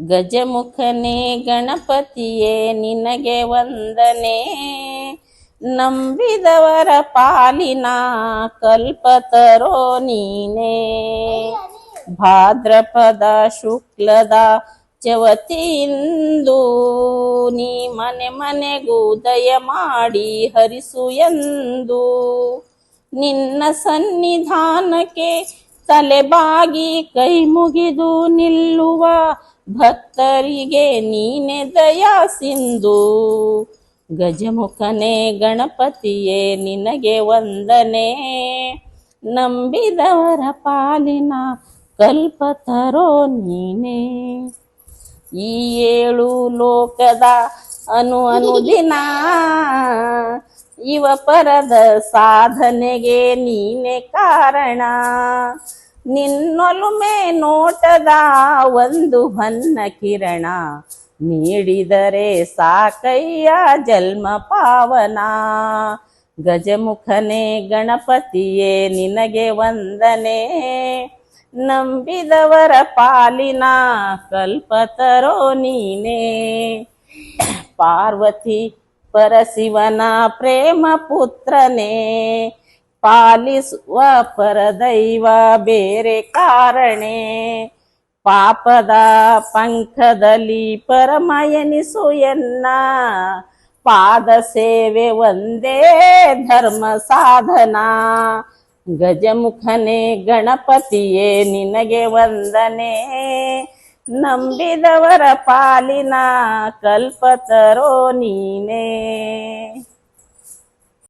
ಗಜಮುಖನೇ ಗಣಪತಿಯೇ, ನಿನಗೆ ವಂದನೆ. ನಂಬಿದವರ ಪಾಲಿನ ಕಲ್ಪತರೋ ನೀನೇ. ಭಾದ್ರಪದ ಶುಕ್ಲದ ಚವತಿಯಿಂದು ನೀ ಮನೆ ಮನೆಗೂ ದಯ ಮಾಡಿ ಹರಿಸು ಎಂದು. ನಿನ್ನ ಸನ್ನಿಧಾನಕ್ಕೆ ತಲೆಬಾಗಿ ಕೈ ಮುಗಿದು ನಿಲ್ಲುವ ಭಕ್ತರಿಗೆ ನೀನೆ ದಯಾ ಸಿಂಧು. ಗಜಮುಖನೇ ಗಣಪತಿಯೇ, ನಿನಗೆ ವಂದನೆ. ನಂಬಿದವರ ಪಾಲಿನ ಕಲ್ಪತರೋ ನೀನೇ. ಈ ಏಳು ಲೋಕದ ಅನು ಅನುದಿನ, ಇವ ಪರದ ಸಾಧನೆಗೆ ನೀನೆ ಕಾರಣ. ನಿನ್ನೊಲುಮೆ ನೋಟದ ಒಂದು ಹೊನ್ನ ಕಿರಣ ನೀಡಿದರೆ ಸಾಕಯ್ಯ ಜನ್ಮ ಪಾವನ. ಗಜಮುಖನೇ ಗಣಪತಿಯೇ, ನಿನಗೆ ವಂದನೆ. ನಂಬಿದವರ ಪಾಲಿನ ಕಲ್ಪತರೋ ನೀನೇ. ಪಾರ್ವತಿ ಪರಶಿವನ ಪ್ರೇಮ ಪುತ್ರನೇ ಪಾಲಿಸುವ ಪರದೈವ ಬೇರೆ ಕಾರಣೇ. ಪಾಪದ ಪಂಕದಲ್ಲಿ ಪರಮಯನಿಸು ಎನ್ನ ಪಾದ ಸೇವೆ ಒಂದೇ ಧರ್ಮ ಸಾಧನ. ಗಜಮುಖನೇ ಗಣಪತಿಯೇ, ನಿನಗೆ ವಂದನೆ. ನಂಬಿದವರ ಪಾಲಿನ ಕಲ್ಪತರೋ ನೀನೇ.